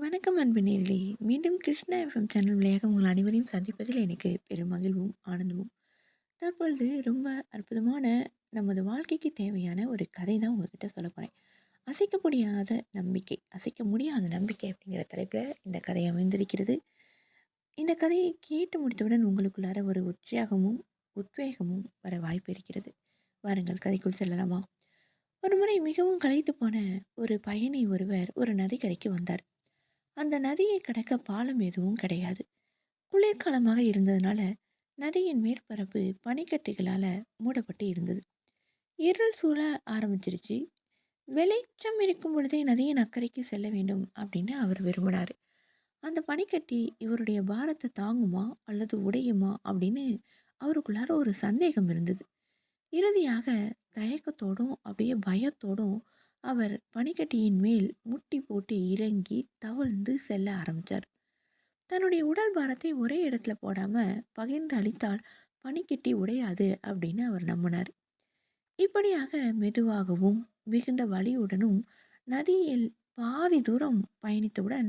வணக்கம் அன்பு நேர்களே. மீண்டும் கிருஷ்ணா எஃப்எம் சேனல் வழியாக உங்கள் அனைவரையும் சந்திப்பதில் எனக்கு பெரும் மகிழ்வும் ஆனந்தமும். தற்பொழுது ரொம்ப அற்புதமான நமது வாழ்க்கைக்கு தேவையான ஒரு கதை தான் உங்ககிட்ட சொல்ல போகிறேன் அசைக்க முடியாத நம்பிக்கை அசைக்க முடியாத நம்பிக்கை அப்படிங்கிற தலைப்பில் இந்த கதை அமைந்திருக்கிறது. இந்த கதையை கேட்டு முடித்தவுடன் உங்களுக்குள்ளார ஒரு உற்சாகமும் உத்வேகமும் வர வாய்ப்பு இருக்கிறது. வாருங்கள் கதைக்குள் செல்லலாமா? ஒரு முறை மிகவும் கலைத்து போன ஒரு பயணி ஒருவர் ஒரு நதிக்கரைக்கு வந்தார். அந்த நதியை கடக்க பாலம் எதுவும் கிடையாது. குளிர்காலமாக இருந்ததுனால நதியின் மேற்பரப்பு பனிக்கட்டிகளால் மூடப்பட்டு இருந்தது. இருள் சூழ ஆரம்பிச்சிருச்சு. வெளிச்சம் இருக்கும் பொழுதே நதியின் அக்கறைக்கு செல்ல வேண்டும் அப்படின்னு அவர் விரும்பினார். அந்த பனிக்கட்டி இவருடைய பாரத்தை தாங்குமா அல்லது உடையுமா அப்படின்னு அவருக்குள்ளார ஒரு சந்தேகம் இருந்தது. இறுதியாக தயக்கத்தோடும் அப்படியே பயத்தோடும் அவர் பனிக்கட்டியின் மேல் முட்டி போட்டு இறங்கி தவழ்ந்து செல்ல ஆரம்பித்தார் தன்னுடைய உடல் பாரத்தை ஒரே இடத்துல போடாமல் பகிர்ந்து அளித்தால் பனிக்கட்டி உடையாது அப்படின்னு அவர் நம்பினார். இப்படியாக மெதுவாகவும் மிகுந்த வழியுடனும் நதியில் பாதி தூரம் பயணித்தவுடன்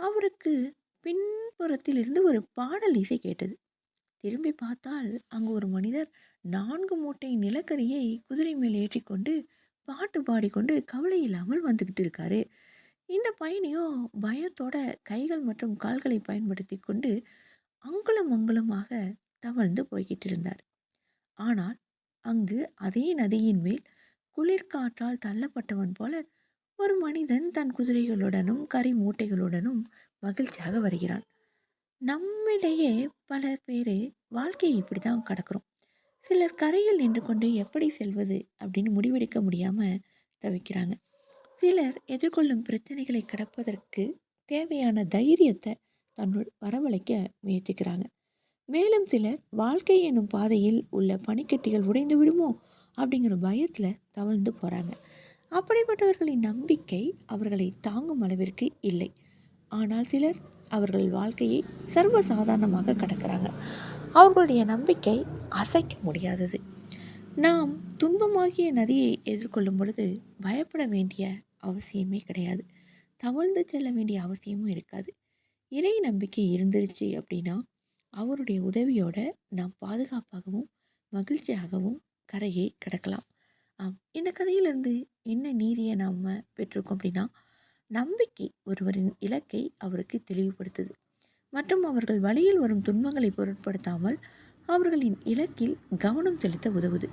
அவருக்கு பின்புறத்தில் இருந்து ஒரு பாடல் இசை கேட்டது. திரும்பி பார்த்தால் அங்கு ஒரு மனிதர் நான்கு மூட்டை நிலக்கரியை குதிரை மேல் ஏற்றிக்கொண்டு பாட்டு பாடிக்கொண்டு கவலை இல்லாமல் வந்துக்கிட்டு இருக்காரு. இந்த பயணியும் பயத்தோட கைகள் மற்றும் கால்களை பயன்படுத்தி கொண்டு அங்குலம் அங்குலமாக தவழ்ந்து போய்கிட்டு இருந்தார். ஆனால் அங்கு அதே நதியின் மேல் குளிர்காற்றால் தள்ளப்பட்டவன் போல ஒரு மனிதன் தன் குதிரைகளுடனும் கறி மூட்டைகளுடனும் மகிழ்ச்சியாக வருகிறான். நம்மிடையே பல பேர் வாழ்க்கையை இப்படி தான் கடக்கிறோம். சிலர் கரையில் நின்று கொண்டு எப்படி செல்வது? அப்படின்னு முடிவெடுக்க முடியாமல் தவிக்கிறாங்க. சிலர் எதிர்கொள்ளும் பிரச்சனைகளை கடப்பதற்கு தேவையான தைரியத்தை தன்னுள் வரவழைக்க முயற்சிக்கிறாங்க. மேலும் சிலர் வாழ்க்கை எனும் பாதையில் உள்ள பனிக்கட்டிகள் உடைந்து விடுமோ? அப்படிங்கிற பயத்தில் தவழ்ந்து போகிறாங்க அப்படிப்பட்டவர்களின் நம்பிக்கை அவர்களை தாங்கும் அளவிற்கு இல்லை. ஆனால் சிலர் அவர்கள் வாழ்க்கையை சர்வசாதாரணமாக கடக்கிறாங்க. அவர்களுடைய நம்பிக்கை அசைக்க முடியாதது. நாம் துன்பமாகிய நதியை எதிர்கொள்ளும் பொழுது பயப்பட வேண்டிய அவசியமே கிடையாது. தவழ்ந்து செல்ல வேண்டிய அவசியமும் இருக்காது. இறை நம்பிக்கை இருந்துருச்சு அப்படின்னா அவருடைய உதவியோட நாம் பாதுகாப்பாகவும் மகிழ்ச்சியாகவும் கரையை கடக்கலாம். ஆம் இந்த கதையிலிருந்து என்ன நீதியை நாம் பெற்றிருக்கோம் அப்படின்னா நம்பிக்கை ஒருவரின் இலக்கை அவருக்கு தெளிவுபடுத்துது. மற்றும் அவர்கள் வழியில் வரும் துன்பங்களை பொருட்படுத்தாமல் அவர்களின் இலக்கில் கவனம் செலுத்த உதவுது.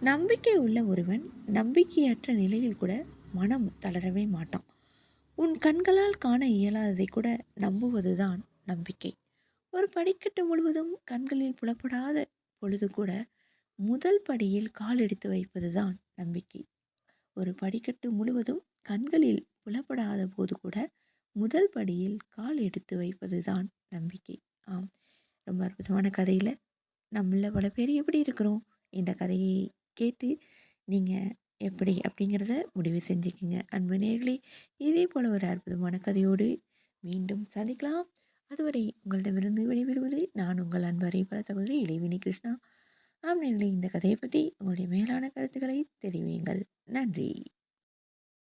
நம்பிக்கை உள்ள ஒருவன் நம்பிக்கையற்ற நிலையில் கூட மனம் தளரவே மாட்டான். உன் கண்களால் காண இயலாததை கூட நம்புவதுதான் நம்பிக்கை. ஒரு படிக்கட்டு முழுவதும் கண்களில் புலப்படாத பொழுது கூட முதல் படியில் கால் எடுத்து வைப்பதுதான் நம்பிக்கை. ஒரு படிக்கட்டு முழுவதும் கண்களில் புலப்படாத போது கூட முதல் படியில் கால் எடுத்து வைப்பது தான் நம்பிக்கை. ஆம். ரொம்ப அற்புதமான கதையில் நம்மள பல பேர் எப்படி இருக்கிறோம்? இந்த கதையை கேட்டு நீங்கள் எப்படி அப்படிங்கிறத முடிவு செஞ்சுக்கிங்க. அன்பு நேர்களே இதே போல் ஒரு அற்புதமான கதையோடு மீண்டும் சந்திக்கலாம். அதுவரை உங்களிடமிருந்து விடைபெறுவது நான் உங்கள் அன்பரை பல சகோதரி இளைவினி கிருஷ்ணா. ஆம் நேர்களே இந்த கதையை பற்றி உங்களுடைய மேலான கருத்துக்களை தெரிவியுங்கள். நன்றி.